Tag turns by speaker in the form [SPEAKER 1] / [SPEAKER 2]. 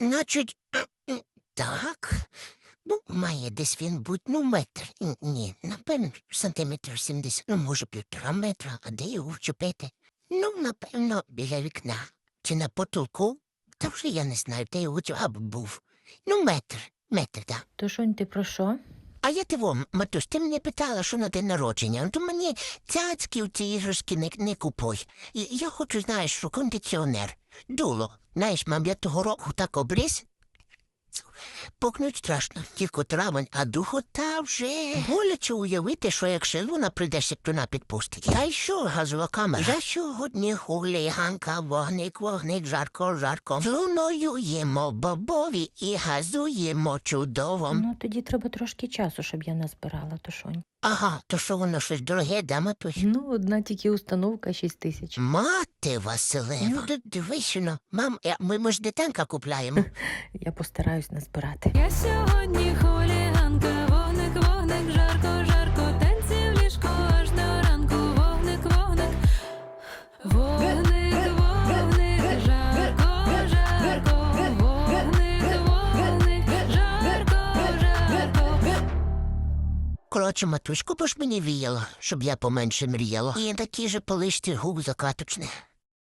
[SPEAKER 1] Значить, так. Ну, має десь він бути, ну, метр. Ні, напевно, сантиметр сімдесят, ну, може, півтора метра, а де його вчепити? Ну, напевно, біля вікна. Чи на потолку? Та вже я не знаю, де його чого був. Ну, метр, метр, так.
[SPEAKER 2] Тошонь, ти про що?
[SPEAKER 1] А я ти вам, Матусь, ти мене питала, що на день народження. Ну, То мені цяцькі ці іграшки не, не купуй. Я хочу, знаєш, що кондиціонер. Дуло. Знаєш, мам, я того року так обріз. Пукнуть страшно, тільки травень, а духота вже. Боляче уявити, що якщо луна прийде, як туна підпустить. Та й що, газова камера? За сьогодні хуліганка, вогник, вогник, жарко, жарко. З луною їмо бобові і газуємо чудово.
[SPEAKER 2] Ну, тоді треба трошки часу, щоб я назбирала тошонь.
[SPEAKER 1] Ага, то що воно щось дороге, да, матусь?
[SPEAKER 2] Ну, одна тільки установка 6 тисяч.
[SPEAKER 1] Мати Василева. Ну, д- дивись, ну, мам, е, ми, ми ж не танка купляємо.
[SPEAKER 2] Я постараюсь назбирати.
[SPEAKER 3] Я сьогодні хуліганка, вогник, вогник, жарко, жарко, танці в ліжку аж до ранку, вогник, вогник, вогник, вогник, жарко, жарко, вогник, вогник, жарко, жарко.
[SPEAKER 1] Коротше, матусь, купиш мені віяло, щоб я поменше мріяло. І такі же полишті губ закаточне.